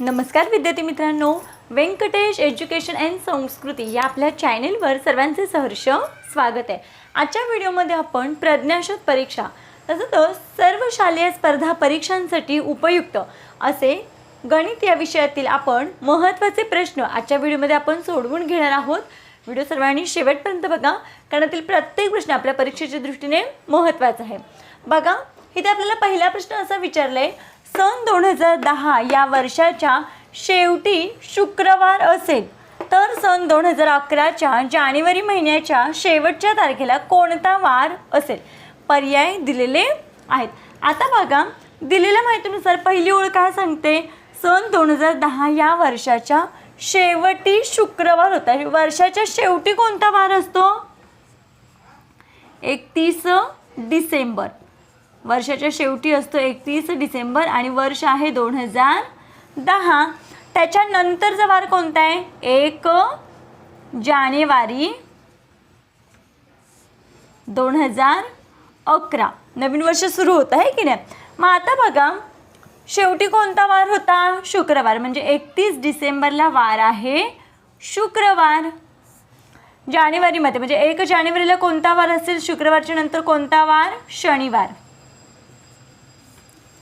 नमस्कार विद्यार्थी मित्रांनो. व्यंकटेश एज्युकेशन अँड संस्कृती या आपल्या चॅनेलवर सर्वांचे सहर्ष स्वागत आहे. आजच्या व्हिडिओमध्ये आपण प्रज्ञाशोध परीक्षा तसंच सर्व शालेय स्पर्धा परीक्षांसाठी उपयुक्त असे गणित या विषयातील आपण महत्त्वाचे प्रश्न आजच्या व्हिडिओमध्ये आपण सोडवून घेणार आहोत. व्हिडिओ सर्वांनी शेवटपर्यंत बघा कारण त्यातील प्रत्येक प्रश्न आपल्या परीक्षेच्या दृष्टीने महत्त्वाचा आहे. बघा इथे आपल्याला पहिला प्रश्न असा विचारला आहे सन दोन हजार दहा या वर्षाच्या शेवटी शुक्रवार असेल. तर सन दोन हजार अकराच्या जानेवारी महिन्याच्या शेवटच्या तारखेला कोणता वार असेल? पर्याय दिलेले आहेत. आता बघा दिलेल्या माहितीनुसार पहिली ओळ काय सांगते? सन दोन हजार दहा या वर्षाच्या शेवटी शुक्रवार होता. वर्षाच्या शेवटी कोणता वार असतो? एकतीस डिसेंबर. वर्षाच्या शेवटी असतो एकतीस डिसेंबर आणि वर्ष आहे दोन हजार दहा. त्याच्यानंतरचा वार कोणता आहे? एक जानेवारी दोन हजार अकरा. नवीन वर्ष सुरू होतं आहे की नाही? मग आता बघा शेवटी कोणता वार होता? शुक्रवार म्हणजे एकतीस डिसेंबरला वार आहे शुक्रवार. जानेवारीमध्ये म्हणजे एक जानेवारीला कोणता वार असेल? शुक्रवारच्या नंतर कोणता वार? शनिवार.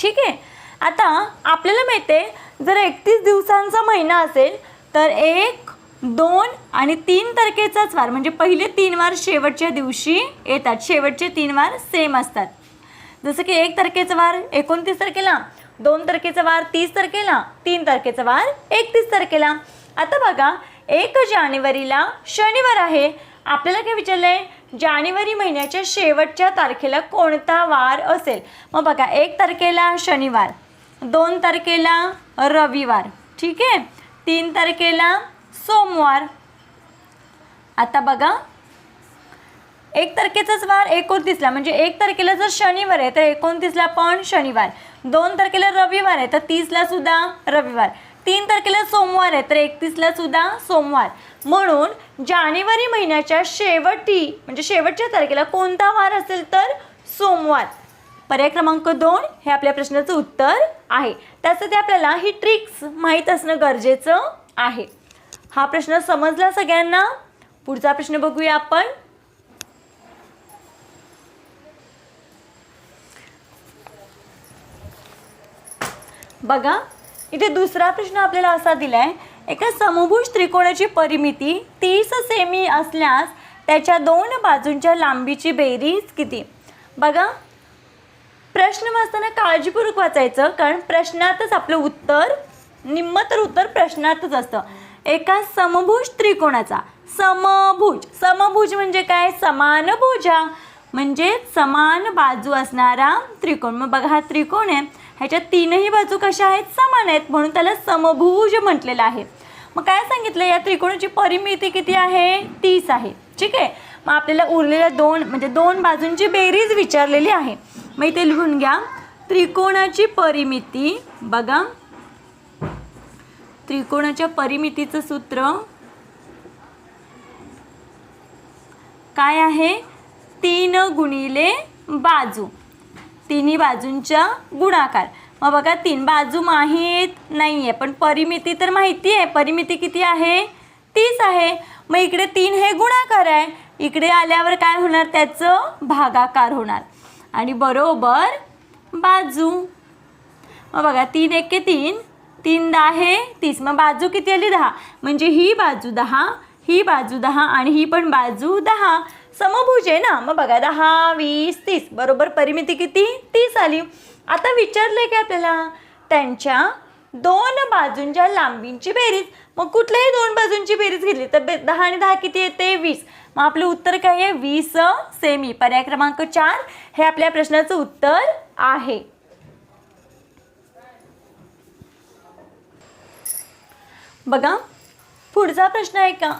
ठीक आहे? आता आपल्याला माहिती आहे जर एकतीस दिवसांचा महिना असेल तर एक दोन आणि तीन तारखेचाच वार म्हणजे पहिले तीन वार शेवटच्या दिवशी येतात. शेवटचे तीन वार सेम असतात. जसं की एक तारखेचा वार एकोणतीस तारखेला दोन तारखेचा वार तीस तारखेला तीन तारखेचा वार एकतीस तारखेला. आता बघा एक जानेवारीला शनिवार आहे. आपल्याला काय विचारलं आहे जानेवारी महिन्याच्या शेवटच्या तारखेला कोणता वार असेल? मग बघा एक तारखेला शनिवार दोन तारखेला रविवार ठीक आहे? तीन तारखेला सोमवार. आता बघा एक तारखेचाच वार एकोणतीसला म्हणजे एक तारखेला जर शनिवार आहे तर एकोणतीसला पण शनिवार. दोन तारखेला रविवार आहे तर तीसला सुद्धा रविवार. तीन तारखेला सोमवार आहे तर एकतीसला सुद्धा सोमवार. म्हणून जानेवारी महिन्याच्या शेवटी म्हणजे शेवटच्या तारखेला कोणता वार असेल तर सोमवार. पर्याय क्रमांक दोन हे आपल्या प्रश्नाचं उत्तर आहे. त्यासाठी आपल्याला ही ट्रिक्स माहीत असणं गरजेचं आहे. हा प्रश्न समजला सगळ्यांना? पुढचा प्रश्न बघूया आपण. बघा इथे दुसरा प्रश्न आपल्याला असा दिलाय एका समभुज त्रिकोणाची परिमिती तीस सेमी असल्यास त्याच्या दोन बाजूंच्या लांबीची बेरीज किती? बघा प्रश्न वाचताना काळजीपूर्वक वाचायचं कारण प्रश्नातच आपलं उत्तर निम्म तर उत्तर प्रश्नातच असतं. एका समभुज त्रिकोणाचा समभुज समभुज म्हणजे काय? समान भुजा म्हणजे समान बाजू असणारा त्रिकोण. मग बघा हा त्रिकोण आहे. ह्याच्या तीनही बाजू कशा आहेत? समान आहेत म्हणून त्याला समभुज म्हटलेलं आहे. मग काय सांगितलं? या त्रिकोणाची परिमिती किती आहे? तीस आहे. ठीक आहे? मग आपल्याला उरलेल्या दोन म्हणजे दोन बाजूंची बेरीज विचारलेली आहे. मग इथे लिहून घ्या. त्रिकोणाची परिमिती बघा. त्रिकोणाच्या परिमितीचं सूत्र काय आहे? तीन गुणिले बाजू. तिन्ही बाजूंच्या गुणाकार. मग बघा तीन बाजू माहीत नाही आहे पण परिमिती तर माहिती आहे परिमिती किती आहे? तीस आहे. मग इकडे तीन हे गुणाकार आहे. इकडे आल्यावर काय होणार? त्याचं भागाकार होणार. आणि बरोबर बाजू. मग बघा तीन एके तीन तीन दहा तीस. मग बाजू किती आली? दहा. म्हणजे ही बाजू दहा ही बाजू दहा आणि ही पण बाजू दहा. समभुज आहे ना. मग बघा दहा वीस तीस. बरोबर? परिमिती किती? तीस आली. आता विचारलंय की आपल्याला त्यांच्या दोन बाजूंच्या लांबींची बेरीज. मग कुठल्याही दोन बाजूंची बेरीज घेतली तर बे दहा आणि दहा किती येते? वीस. मग आपलं उत्तर काय आहे? वीस सेमी. पर्याय क्रमांक चार हे आपल्या प्रश्नाचं उत्तर आहे. बघा पुढचा प्रश्न आहे का?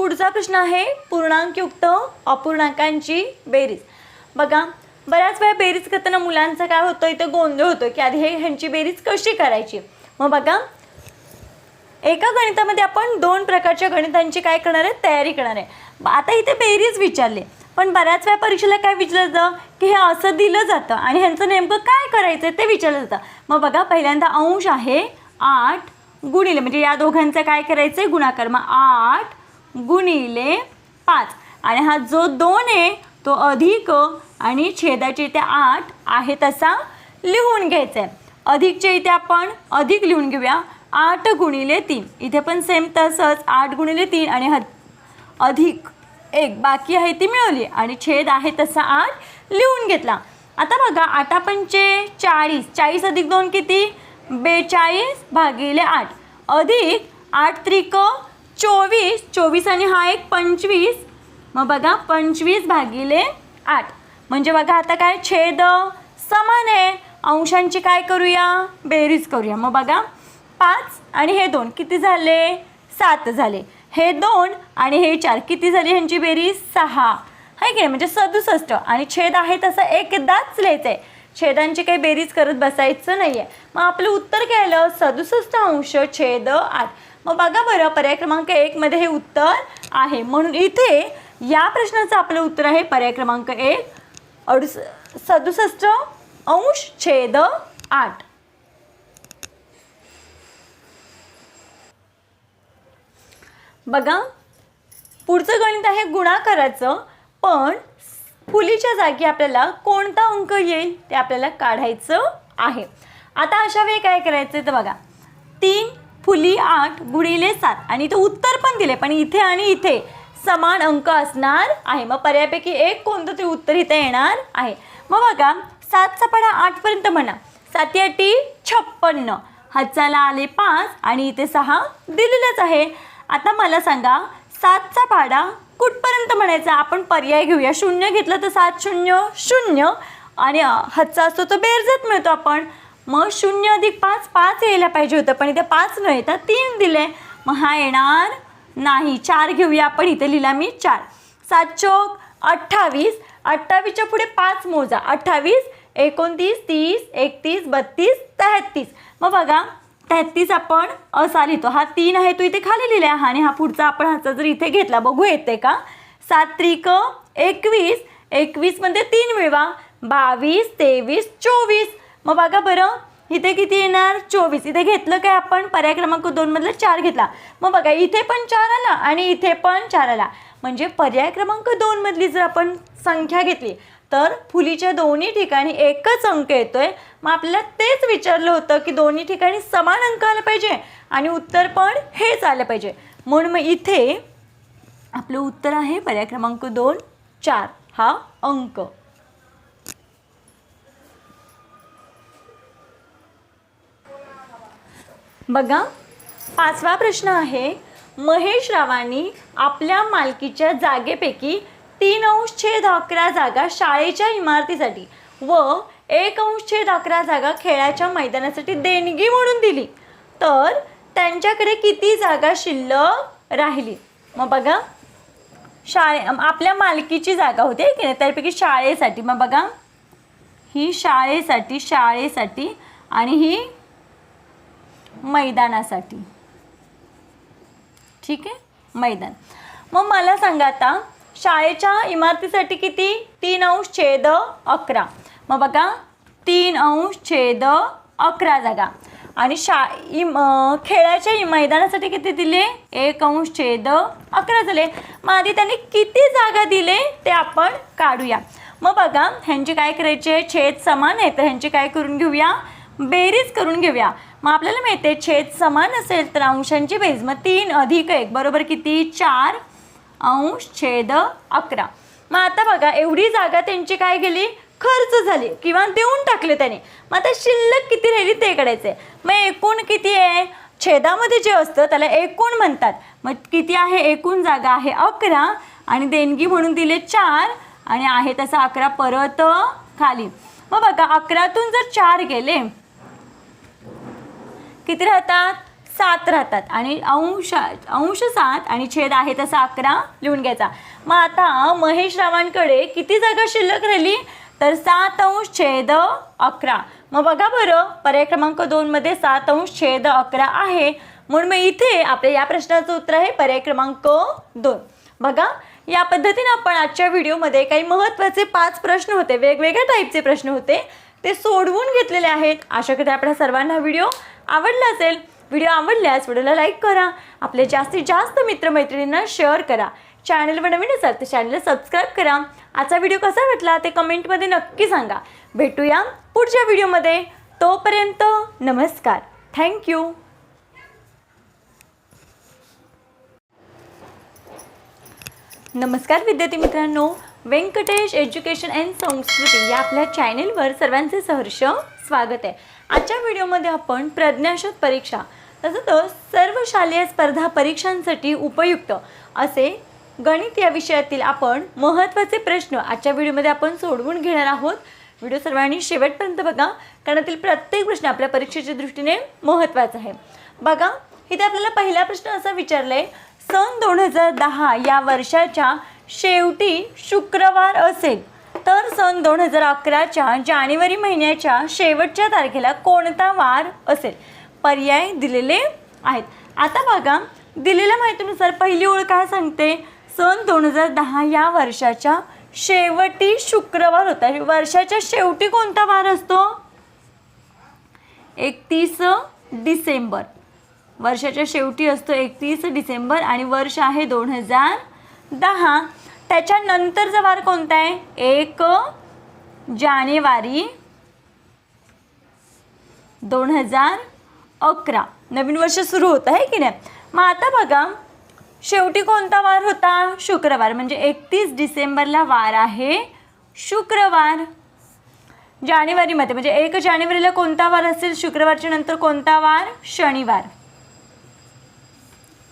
पुढचा प्रश्न आहे पूर्णांकयुक्त अपूर्णांकांची बेरीज. बघा बऱ्याच वेळा बेरीज करताना मुलांचा काय होतं इथं गोंधळ होतो की आधी हे ह्यांची बेरीज कशी करायची? मग बघा एका गणितामध्ये आपण दोन प्रकारच्या गणितांची काय करणार आहे? तयारी करणार आहे. आता इथे बेरीज विचारले. पण बऱ्याच वेळा परीक्षेला काय विचारलं जातं? की हे असं दिलं जातं आणि ह्यांचं नेमकं काय करायचं ते विचारलं जातं. मग बघा पहिल्यांदा अंश आहे आठ गुणिले म्हणजे या दोघांचं काय करायचं आहे गुणाकार. मग आठ गुणिले पाच. आणि हा जो दोन आहे तो अधिक आणि छेदाचे इथे आठ आहे तसा लिहून घ्यायचा आहे अधिकच्या इथे आपण अधिक लिहून घेऊया. आठ गुणिले तीन. इथे पण सेम तसंच. आठ गुणिले तीन आणि हा अधिक एक. बाकी आहे ती मिळवली आणि छेद आहे तसा आठ लिहून घेतला. आता बघा आठा पंचे चाळीस चाळीस अधिक दोन किती? बेचाळीस भागिले आठ. अधिक आठ त्रिक चोवीस चोवीस आणि हा एक पंचवीस. मग बघा पंचवीस भागिले आठ. म्हणजे बघा आता काय छेद समान आहे. अंशांची काय करूया? बेरीज करूया. मग बघा पाच आणि हे दोन किती झाले? सात झाले. हे दोन आणि हे चार. किती झाली ह्यांची बेरीज? सहा. आहे की म्हणजे सदुसष्ट. आणि छेद आहे तसं एकदाच लिहायचं आहे छेदांची काही बेरीज करत बसायचं नाही आहे मग आपलं उत्तर केलं सदुसष्ट अंश छेद आठ. मग बघा बरं पर्याय क्रमांक एकमध्ये हे उत्तर आहे. म्हणून इथे या प्रश्नाचं आपलं उत्तर आहे पर्याय क्रमांक एक. अडुस सदुसष्ट अंश छेद आठ. बघा पुढचं गणित आहे गुणाकाराचं पण फुलीच्या जागी आपल्याला कोणता अंक येईल ते आपल्याला काढायचं आहे. आता अशा वेळी काय करायचं तर बघा तीन फुली आठ गुणिले सात. आणि इथे उत्तर पण दिले पण इथे आणि इथे समान अंक असणार आहे. मग पर्यायपैकी एक कोणतं तरी उत्तर इथे येणार आहे. मग बघा सातचा पडा आठपर्यंत म्हणा. साती आठी छप्पन्न. हातचाला आले पाच आणि इथे सहा दिलेलंच आहे. आता मला सांगा सातचा पाडा कुठपर्यंत म्हणायचा? आपण पर्याय घेऊया. शून्य घेतलं तर सात शून्य शून्य. आणि हच्चा हातचा असतो तो बेरजत मिळतो आपण. मग शून्य अधिक पाच पाच यायला पाहिजे होतं पण इथे पाच न येता तीन दिले. मग हा येणार नाही. चार घेऊया आपण. इथे लिहिला मी चार. सात चौक अठ्ठावीस. अठ्ठावीसच्या पुढे पाच मोजा. अठ्ठावीस एकोणतीस तीस एकतीस बत्तीस तेहत्तीस मग बघा तेहत्तीस आपण असा लिहितो. हा तीन आहे तो इथे खाली लिहिला आहे आणि हा पुढचा आपण ह्याचा जर इथे घेतला बघू येते का? सात त्रिक एकवीस. एकवीसमध्ये तीन मिळवा. बावीस तेवीस चोवीस. मग बघा बरं इथे किती येणार? चोवीस. इथे घेतलं काय आपण? पर्याय क्रमांक दोनमधलं चार घेतला. मग बघा इथे पण चार आला आणि इथे पण चार आला. म्हणजे पर्याय क्रमांक दोनमधली जर आपण संख्या घेतली तर फुलीच्या दोन्ही ठिकाणी एकच अंक येतोय. मग आपल्याला तेच विचारलं होतं की दोन्ही ठिकाणी समान अंक आला पाहिजे आणि उत्तर पण हेच आलं पाहिजे. म्हणून मग इथे आपलं उत्तर आहे पर्याय क्रमांक दोन चार. हा अंक. बघा पाचवा प्रश्न आहे महेश रावांनी आपल्या मालकीच्या जागेपैकी तीन अंश छेद अकरा जागा शाळेच्या इमारतीसाठी व एक अंश छेद अकरा जागा खेळाच्या मैदानासाठी देणगी म्हणून दिली. तर त्यांच्याकडे किती जागा शिल्लक राहिली? मग बघा शाळे आपल्या मालकीची जागा होती की नाही? त्यापैकी शाळेसाठी. मग बघा ही शाळेसाठी शाळेसाठी आणि ही मैदानासाठी. ठीक आहे? मैदान. मग मला सांगा आता शाळेच्या इमारतीसाठी किती? तीन अंश छेद अकरा. मग बघा तीन अंश छेद अकरा जागा. आणि शा इम खेळाच्या मैदानासाठी किती दिले? एक अंश छेद अकरा झाले. मग आधी त्यांनी किती जागा दिले ते आपण काढूया. मग बघा ह्यांची काय करायचे? छेद समान आहे तर ह्यांची काय करून घेऊया? बेरीज करून घेऊया. मग आपल्याला मिळते छेद समान असेल तर अंशांची बेज मग तीन अधिक एक बरोबर किती? चार अंश छेद अकरा. मग आता बघा एवढी जागा त्यांची काय गेली खर्च झाली किंवा देऊन टाकले त्याने. मग आता शिल्लक किती राहिली ते काढायचे मग एकूण किती आहे? छेदामध्ये जे असतं त्याला एकूण म्हणतात. मग किती आहे? एकूण जागा आहे अकरा आणि देणगी म्हणून दिले चार आणि आहे तसा अकरा परत खाली. मग बघा अकरातून जर चार गेले किती राहतात? सात राहतात. आणि अंश अंश सात आणि छेद आहे तसा अकरा लिहून घ्यायचा. मग आता महेश रावांकडे किती जागा शिल्लक राहिली? तर सात अंश छेद अकरा. मग बघा बरं पर्याय क्रमांक दोनमध्ये सात अंश छेद अकरा आहे. म्हणून मग इथे आपल्या या प्रश्नाचं उत्तर आहे पर्याय क्रमांक दोन. बघा या पद्धतीने आपण आजच्या व्हिडिओमध्ये काही महत्त्वाचे पाच प्रश्न होते वेगवेगळ्या टाईपचे प्रश्न होते ते सोडवून घेतलेले आहेत. आशा करते आपल्या सर्वांना व्हिडिओ आवडला असेल व्हिडिओ आवडल्यास व्हिडिओला लाईक करा. आपले जास्तीत जास्त मित्रमैत्रिणींना शेअर करा. चॅनलवर नवीन असाल तर चॅनलला सबस्क्राईब करा. आजचा व्हिडिओ कसा वाटला ते कमेंटमध्ये नक्की सांगा. भेटूया पुढच्या व्हिडिओमध्ये तोपर्यंत नमस्कार. थँक्यू नमस्कार विद्यार्थी मित्रांनो. व्यंकटेश एज्युकेशन अँड संस्कृती या आपल्या चॅनेलवर सर्वांचे सहर्ष स्वागत आहे. आजच्या व्हिडिओमध्ये आपण प्रज्ञाशोध परीक्षा तसंच सर्व शालेय स्पर्धा परीक्षांसाठी उपयुक्त असे गणित या विषयातील आपण महत्त्वाचे प्रश्न आजच्या व्हिडिओमध्ये आपण सोडवून घेणार आहोत. व्हिडिओ सर्वांनी शेवटपर्यंत बघा कारण त्यातील प्रत्येक प्रश्न आपल्या परीक्षेच्या दृष्टीने महत्त्वाचा आहे. बघा इथे आपल्याला पहिला प्रश्न असा विचारला आहे सन दोन हजार दहा या वर्षाच्या शेवटी शुक्रवार असेल. तर सन दोन हजार अकराच्या जानेवारी महिन्याच्या शेवटच्या तारखेला कोणता वार असेल? पर्याय दिलेले आहेत. आता बघा दिलेल्या माहितीनुसार पहिली ओळ काय सांगते? सन दोन हजार दहा या वर्षाच्या शेवटी शुक्रवार होता. वर्षाच्या शेवटी कोणता वार असतो? एकतीस डिसेंबर. वर्षाच्या शेवटी असतो एकतीस डिसेंबर आणि वर्ष आहे दोन हजार दहा. त्याच्यानंतरचा वार कोणता आहे? एक जानेवारी दोन हजार अकरा. नवीन वर्ष सुरू होतं आहे की नाही? मग आता बघा शेवटी कोणता वार होता? शुक्रवार म्हणजे एकतीस डिसेंबरला वार आहे शुक्रवार. जानेवारीमध्ये म्हणजे एक जानेवारीला कोणता वार असेल? शुक्रवारच्या नंतर कोणता वार? शनिवार.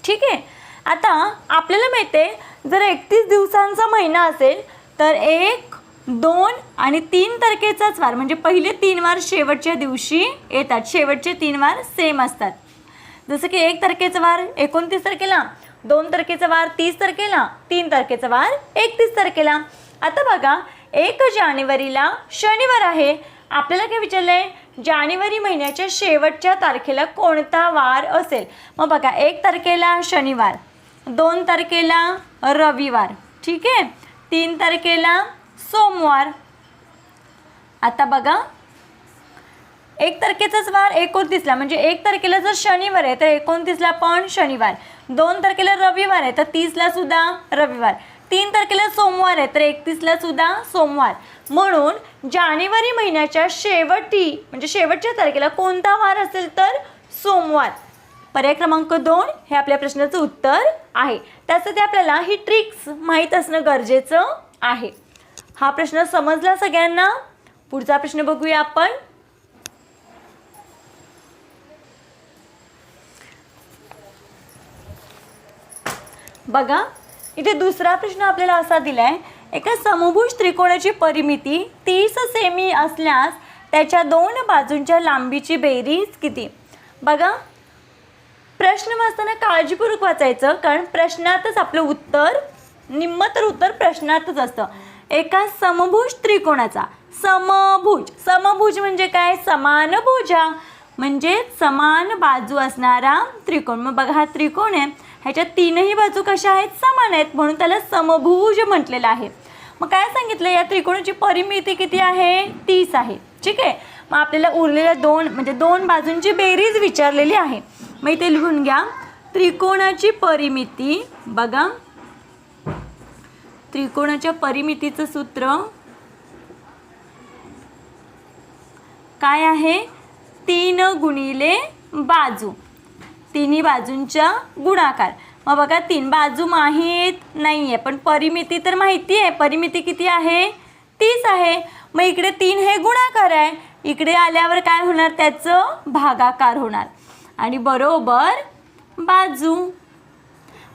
ठीक आहे? आता आपल्याला माहिती आहे जर एकतीस दिवसांचा महिना असेल तर एक दोन आणि तीन तारखेचाच वार म्हणजे पहिले तीन वार शेवटच्या दिवशी येतात. शेवटचे तीन वार सेम असतात. जसं की एक तारखेचा वार एकोणतीस तारखेला दोन तारखेचा वार तीस तारखेला तीन तारखेचा वार एकतीस तारखेला. आता बघा एक जानेवारीला शनिवार आहे. आपल्याला काय विचारलं आहे जानेवारी महिन्याच्या शेवटच्या तारखेला कोणता वार असेल? मग बघा एक तारखेला शनिवार दोन तारखेला रविवार ठीक आहे? तीन तारखेला सोमवार. आता बघा. एक तारखेचाच वार एकोणतीसला म्हणजे एक तारखेला जर शनिवार आहे तर एकोणतीसला पण शनिवार. दोन तारखेला रविवार आहे तर तीसला सुद्धा रविवार. तीन तारखेला सोमवार आहे तर एकतीसला सुद्धा सोमवार. म्हणून जानेवारी महिन्याच्या शेवटी म्हणजे शेवटच्या तारखेला कोणता वार असेल तर सोमवार. पर्याय क्रमांक दोन हे आपल्या प्रश्नाचं उत्तर आहे. त्यासाठी आपल्याला ही ट्रिक्स माहीत असणं गरजेचं आहे. हा प्रश्न समजला सगळ्यांना? पुढचा प्रश्न बघूया आपण. बघा इथे दुसरा प्रश्न आपल्याला असा दिलाय एका समभुज त्रिकोणाची परिमिती तीस सेमी असल्यास त्याच्या दोन बाजूंच्या लांबीची बेरीज किती? बघा प्रश्न वाचताना काळजीपूर्वक वाचायचं कारण प्रश्नातच आपलं उत्तर निम्म तर उत्तर प्रश्नातच असतं. एका समभुज त्रिकोणाचा समभुज. समभुज म्हणजे काय? समान भुजा म्हणजे समान बाजू असणारा त्रिकोण. मग बघा हा त्रिकोण आहे. ह्याच्या तीनही बाजू कशा आहेत? समान आहेत. म्हणून त्याला समभुज म्हटलेलं आहे. मग काय सांगितलं? या त्रिकोणाची परिमिती किती आहे? तीस आहे. ठीक आहे? मग आपल्याला उरलेल्या दोन म्हणजे दोन बाजूंची बेरीज विचारलेली आहे. मग इथे लिहून घ्या त्रिकोणाची परिमिती बघा. त्रिकोणाच्या परिमितीचं सूत्र काय आहे? तीन गुणिले बाजू. तिन्ही बाजूंच्या गुणाकार. मग बघा तीन बाजू माहीत नाही आहे पण परिमिती तर माहिती आहे परिमिती किती आहे? तीस आहे. मग इकडे तीन हे गुणाकार आहे. इकडे आल्यावर काय होणार? त्याचं भागाकार होणार. आणि बरोबर बाजू.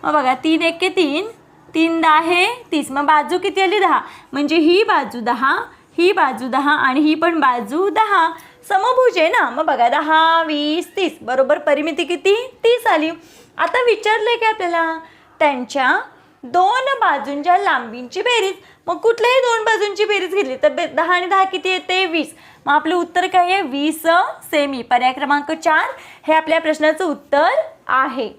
मग बघा तीन एके तीन तीन दहा हे तीस. मग बाजू किती आली? दहा. म्हणजे ही बाजू दहा ही बाजू दहा आणि ही पण बाजू दहा. समभुज आहे ना? मग बघा दहा वीस तीस. बरोबर परिमिती किती? तीस आली. आता विचारलंय की आपल्याला? त्यांच्या दोन बाजूंच्या लांबींची बेरीज. मग कुठल्याही दोन बाजूंची बेरीज घेतली तर बे- दहा आणि दहा किती येते? वीस. मग आपलं उत्तर काय आहे? वीस सेमी पर्याय क्रमांक चार. हे आपल्या प्रश्नाचं उत्तर आहे.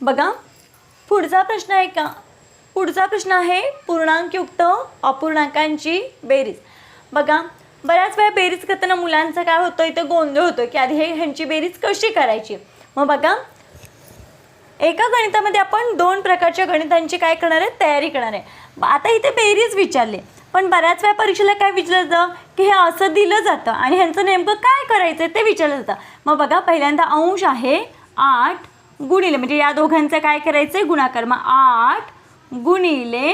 बघा पुढचा प्रश्न आहे का? पुढचा प्रश्न आहे पूर्णांकयुक्त अपूर्णांकांची बेरीज. बघा बऱ्याच वेळा बेरीज करताना मुलांचा काय होतं? इथं गोंधळ होतो की आधी हे ह्यांची बेरीज कशी करायची? मग बघा. एका गणितामध्ये आपण दोन प्रकारच्या गणितांची काय करणार आहे? तयारी करणार आहे. आता इथे बेरीज विचारले. पण बऱ्याच वेळा परीक्षेला काय विचारलं जातं? की हे असं दिलं जातं आणि ह्यांचं नेमकं काय करायचं ते विचारलं जातं. मग बघा पहिल्यांदा अंश आहे आठ गुणिले म्हणजे या दोघांचं काय करायचं आहे गुणाकार. मग आठ गुणिले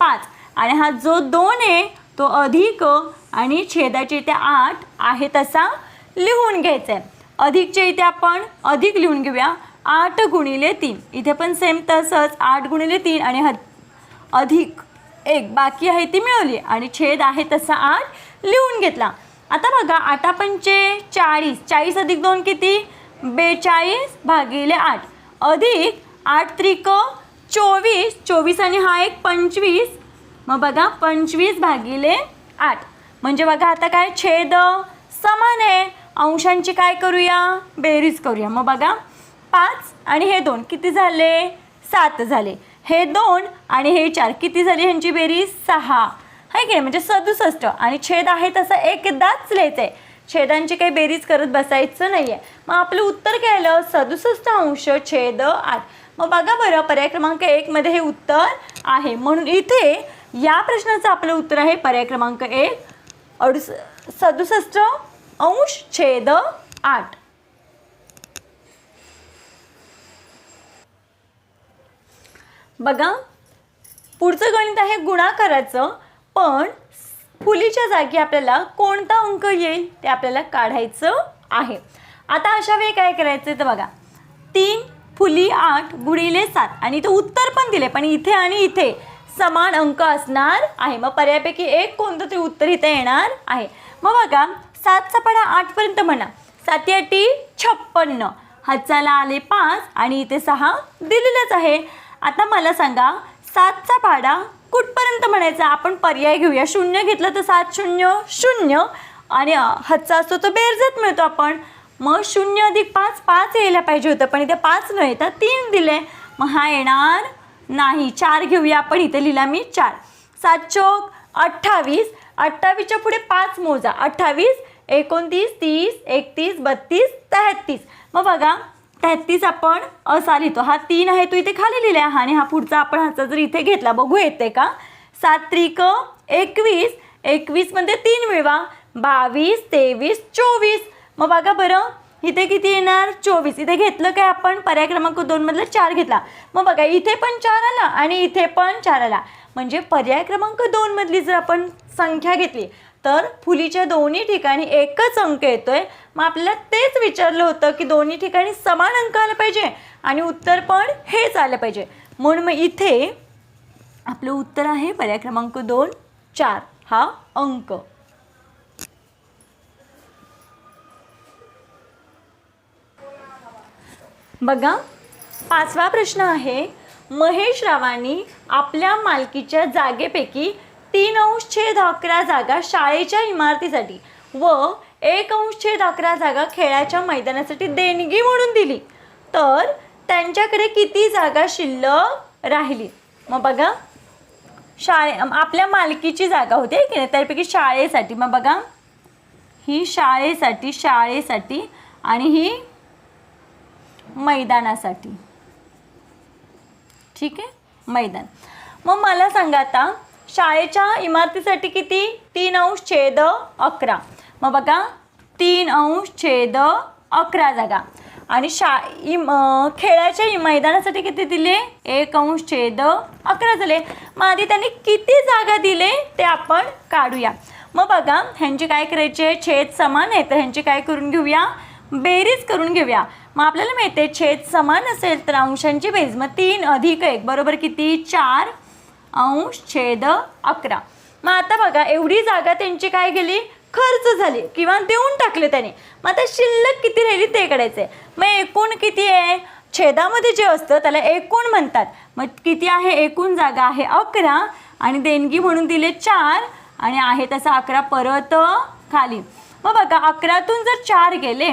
पाच. आणि हा जो दोन आहे तो अधिक आणि छेदाचे ते आठ आहे तसा लिहून घ्यायचा आहे अधिकच्या इथे आपण अधिक लिहून घेऊया. आठ गुणिले तीन. इथे पण सेम तसंच आठ गुणिले तीन आणि ह अधिक एक. बाकी आहे ती मिळवली. आणि छेद आहे तसा आठ लिहून घेतला. आता बघा आठा पंचे चाळीस चाळीस अधिक दोन किती? बेचाळीस भागिले आठ. अधिक आठ त्रिक चोवीस. चोवीस आणि हा एक पंचवीस. मग बघा पंचवीस भागिले आठ. म्हणजे बघा आता काय छेद समान आहे. अंशांची काय करूया? बेरीज करूया. मग बघा पाच आणि हे दोन किती झाले? सात झाले. हे दोन आणि हे चार किती झाली ह्यांची बेरीज? सहा. आहे की म्हणजे सदुसष्ट. आणि छेद आहे तसं एकदाच लिहायचं आहे छेदांची काही बेरीज करत बसायचं नाही आहे मग आपलं उत्तर काय आलं? सदुसष्ट अंश छेद आठ. मग बघा बरं पर्याय क्रमांक एकमध्ये हे उत्तर आहे. म्हणून इथे या प्रश्नाचं आपलं उत्तर आहे पर्याय क्रमांक एक. अडुस सदुसष्ट अंश छेद आठ. बघा पुढचं गणित आहे गुणाकाराचं पण फुलीच्या जागी आपल्याला कोणता अंक येईल ते आपल्याला काढायचं आहे. आता अशा वेळी काय करायचं तर बघा. तीन फुली आठ गुणिले सात. आणि इथं उत्तर पण दिले पण इथे आणि इथे समान अंक असणार आहे. मग पर्यायापैकी एक कोणतं तरी उत्तर इथे येणार आहे. मग बघा सातचा पडा आठपर्यंत म्हणा. साती आठी छप्पन्न. हातचाला आले पाच आणि इथे सहा दिलेलंच आहे. आता मला सांगा सातचा पाडा कुठपर्यंत म्हणायचा? आपण पर्याय घेऊया. शून्य घेतलं तर सात शून्य शून्य. आणि अ, हातचा असतो तो बेरजत मिळतो आपण. मग शून्य अधिक पाच पाच यायला पाहिजे होतं. पण इथे पाच न येतात तीन दिले. मग हा येणार नाही. चार घेऊया आपण. इथे लिहिला मी चार. सात चौक अठ्ठावीस. अठ्ठावीसच्या पुढे पाच मोजा. अठ्ठावीस एकोणतीस तीस एकतीस बत्तीस तेहत्तीस मग बघा तेहत्तीस आपण असा लिहितो. हा तीन आहे तो इथे खाली लिहिला आहे आणि हा पुढचा आपण ह्याचा जर इथे घेतला बघू येते का? सात त्रिक एकवीस एकवीसमध्ये म्हणजे तीन मिळवा. बावीस तेवीस चोवीस. मग बघा बरं इथे किती येणार? चोवीस. इथे घेतलं काय आपण? पर्याय क्रमांक दोनमधलं चार घेतला. मग बघा इथे पण चार आला आणि इथे पण चार आला. म्हणजे पर्याय क्रमांक दोनमधली जर आपण संख्या घेतली तर फुलीच्या दोन्ही ठिकाणी एकच अंक येतोय. मग आपल्याला तेच विचारलं होतं की दोन्ही ठिकाणी समान अंक आला पाहिजे आणि उत्तर पण हेच आलं पाहिजे. म्हणून मग इथे आपलं उत्तर आहे पर्याय क्रमांक दोन चार. हा अंक. बघा पाचवा प्रश्न आहे महेश रावांनी आपल्या मालकीच्या जागेपैकी तीन अंश छेद अकरा जागा शाळेच्या इमारतीसाठी व एक अंश छेद अकरा जागा खेळाच्या मैदानासाठी देणगी म्हणून दिली. तर त्यांच्याकडे किती जागा शिल्लक राहिली? मग बघा. शाळे आपल्या मालकीची जागा होती की नाही? त्यापैकी शाळेसाठी. मग बघा. ही शाळेसाठी शाळेसाठी आणि ही मैदानासाठी. ठीक आहे? मैदान. मग मला सांगा आता शाळेच्या इमारतीसाठी किती? तीन अंश छेद अकरा. मग बघा तीन अंश छेद अकरा जागा. आणि शा इम खेळाच्या मैदानासाठी किती दिले? एक अंश छेद अकरा झाले. मग आधी त्यांनी किती जागा दिले ते आपण काढूया. मग बघा ह्यांची काय करायचे? छेद समान आहे तर ह्यांची काय करून घेऊया? बेरीज करून घेऊया. मग आपल्याला माहिती छेद समान असेल तर अंशांची बेरीज. मग तीन अधिक एक बरोबर किती? चार. अंश छेद अकरा. मग आता बघा एवढी जागा त्यांची काय गेली खर्च झाली किंवा देऊन टाकले त्याने. मग आता शिल्लक किती राहिली ते काढायचे. मग एकूण किती आहे? छेदामध्ये जे असतं त्याला एकूण म्हणतात. मग किती आहे? एकूण जागा आहे अकरा आणि देणगी म्हणून दिले चार आणि आहे तसा अकरा परत खाली. मग बघा अकरातून जर चार गेले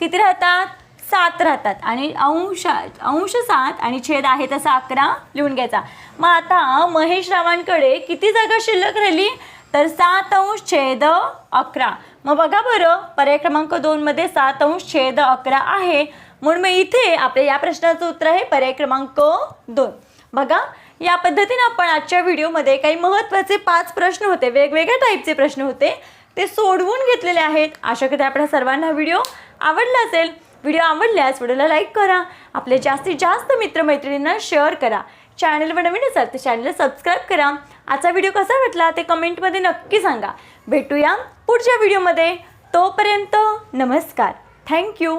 किती राहतात? सात राहतात आणि अंश अंश सात आणि छेद आहे तसा अकरा लिहून घ्यायचा. मग आता महेश रावांकडे किती जागा शिल्लक राहिली? तर सात अंश छेद अकरा. मग बघा बरं पर्याय क्रमांक दोनमध्ये सात अंश छेद अकरा आहे. म्हणून मग इथे आपल्या या प्रश्नाचं उत्तर आहे पर्याय क्रमांक दोन. बघा या पद्धतीने आपण आजच्या व्हिडिओमध्ये काही महत्त्वाचे पाच प्रश्न होते वेगवेगळ्या टाईपचे प्रश्न होते ते सोडवून घेतलेले आहेत. आशा करते आपल्या सर्वांना व्हिडिओ आवडला असेल. व्हिडिओ आवडल्यास व्हिडिओला लाईक करा. आपल्या जास्तीत जास्त मित्रमैत्रिणींना शेअर करा. चॅनलवर नवीन असाल तर चॅनलला सबस्क्राईब करा. आजचा व्हिडिओ कसा वाटला ते कमेंटमध्ये नक्की सांगा. भेटूया पुढच्या व्हिडिओमध्ये तोपर्यंत नमस्कार. थँक्यू